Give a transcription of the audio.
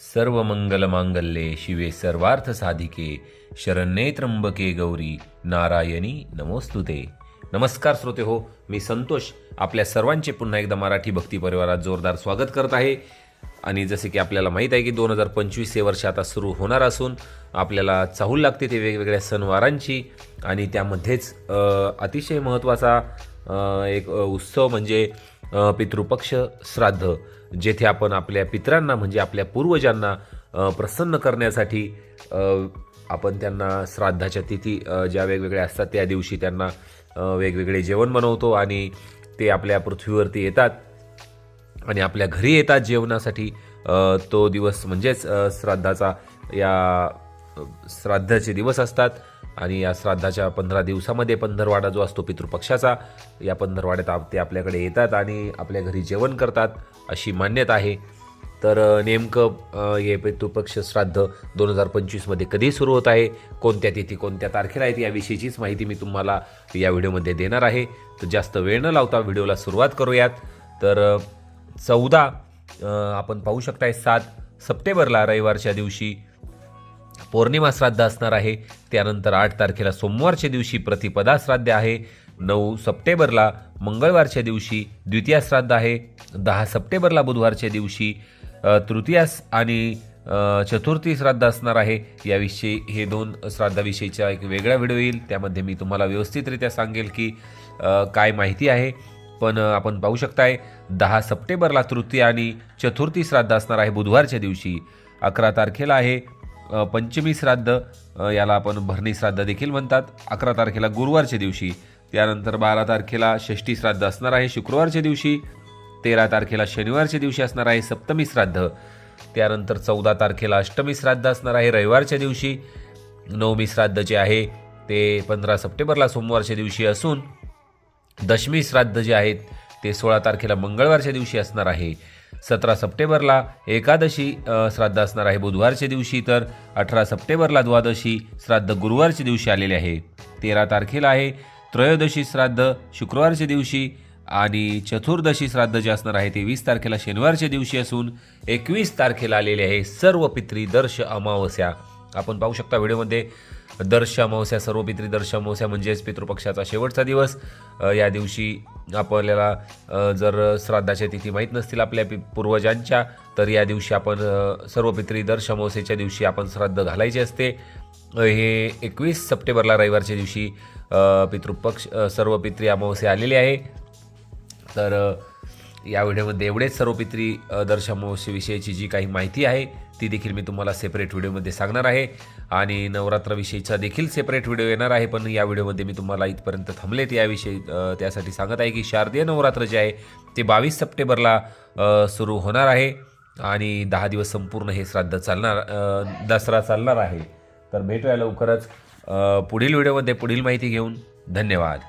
सर्व मंगल मांगल्ये शिवे सर्वार्थ साधिके शरण्ये त्र्यंबके गौरी नारायणी नमोस्तुते नमस्कार श्रोते हो मी संतोष आपल्या सर्वांचे पुन्हा एकदा मराठी भक्ती परिवारात जोरदार स्वागत करत आहे. आणि जसे की आपल्याला माहीत आहे की दोन हजार पंचवीस हे वर्ष आता सुरू होणार असून आपल्याला चाहूल लागते ते वेगवेगळ्या सणवारांची. आणि त्यामध्येच अतिशय महत्त्वाचा एक उत्सव म्हणजे पितृपक्ष श्राद्ध जेथे आपण आपल्या पितरांना म्हणजे आपल्या पूर्वजांना प्रसन्न करण्यासाठी आपण त्यांना श्राद्धाच्या तिथी ज्या वेगवेगळ्या असतात त्या दिवशी त्यांना वेगवेगळे जेवण बनवतो आणि ते आपल्या पृथ्वीवरती येतात आणि आपल्या घरी येतात जेवणासाठी. तो दिवस म्हणजेच श्राद्धाचा या श्राद्धाचे दिवस असतात. आणि या श्राद्धाच्या पंधरा दिवसामध्ये पंधरवाडा जो असतो पितृपक्षाचा या पंधरवाड्यात आप- ते आपल्याकडे येतात आणि आपल्या घरी जेवण करतात अशी मान्यता आहे. तर नेमकं हे पितृपक्ष श्राद्ध दोन हजार पंचवीसमध्ये कधी सुरू होत आहे? कोणत्या तिथी कोणत्या तारखेला आहेत? याविषयीचीच माहिती मी तुम्हाला या व्हिडिओमध्ये देणार आहे. तर जास्त वेळ न लावता व्हिडिओला सुरुवात करूयात. तर चौदा आपण पाहू शकताय सात सप्टेंबरला रविवारच्या दिवशी पौर्णिमा श्राद्ध असणार आहे. त्यानंतर आठ तारखेला सोमवारच्या दिवशी प्रतिपदा श्राद्ध आहे. नऊ सप्टेंबरला मंगळवारच्या दिवशी द्वितीया श्राद्ध आहे. दहा सप्टेंबरला बुधवारच्या दिवशी तृतीयास आणि चतुर्थी श्राद्ध असणार आहे. याविषयी हे दोन श्राद्धाविषयीचा एक वेगळा व्हिडिओ येईल. त्यामध्ये मी तुम्हाला व्यवस्थितरित्या सांगेल की काय माहिती आहे. पण आपण पाहू शकताय दहा सप्टेंबरला तृतीय आणि चतुर्थी श्राद्ध असणार आहे बुधवारच्या दिवशी. अकरा तारखेला आहे पंचमी श्राद्ध याला आपण भरणी श्राद्ध देखील म्हणतात. अकरा तारखेला गुरुवारच्या दिवशी त्यानंतर बारा तारखेला षष्ठी श्राद्ध असणार आहे शुक्रवारच्या दिवशी तेरा तारखेला शनिवारच्या दिवशी असणार आहे सप्तमी श्राद्ध त्यानंतर चौदा तारखेला अष्टमी श्राद्ध असणार आहे रविवारच्या दिवशी नवमी श्राद्ध जे आहे ते पंधरा सप्टेंबरला सोमवारच्या दिवशी असून दशमी श्राद्ध जे आहेत ते सोळा तारखेला मंगळवारच्या दिवशी असणार आहे. सतरा सप्टेंबरला एकादशी श्राद्ध असणार आहे बुधवारच्या दिवशी तर अठरा सप्टेंबरला द्वादशी श्राद्ध गुरुवारच्या दिवशी आलेले आहे. तेरा तारखेला आहे त्रयोदशी श्राद्ध शुक्रवारच्या दिवशी आणि चतुर्दशी श्राद्ध जे असणार आहे ते वीस तारखेला शनिवारच्या दिवशी असून एकवीस तारखेला आलेले आहे सर्व पितृदर्श अमावस्या. आपण पाहू शकता व्हिडिओमध्ये दर्श अमावस्या सर्व पितृदर्श दर्श अमावस्या म्हणजेच पितृपक्षाचा शेवटचा दिवस. या दिवशी आपल्याला जर श्राद्धाच्या तिथी माहीत नसतील आपल्या पि- पूर्वजांच्या तर या दिवशी आपण सर्व पित्री दर अमावस्येच्या दिवशी आपण श्राद्ध घालायचे असते. हे एकवीस सप्टेंबरला रविवारच्या दिवशी पितृपक्ष सर्व पित्री अमावस्या आलेली आहे. तर या व्हिडिओमध्ये एवढेच सर्व पित्री अ, जी काही माहिती आहे ती देखील मी तुम्हाला सेपरेट व्हिडिओमध्ये सांगणार आहे. आणि नवरात्राविषयीचा देखील सेपरेट व्हिडिओ येणार आहे पण या व्हिडिओमध्ये मी तुम्हाला इथपर्यंत थांबलेत याविषयी त्यासाठी सांगत आहे की शारदीय नवरात्र जे आहे ते बावीस सप्टेंबरला सुरू होणार आहे. आणि दहा दिवस संपूर्ण हे श्राद्ध चालणार दसरा चालणार आहे. तर भेटूया लवकरच. पुढील व्हिडिओमध्ये पुढील माहिती घेऊन. धन्यवाद.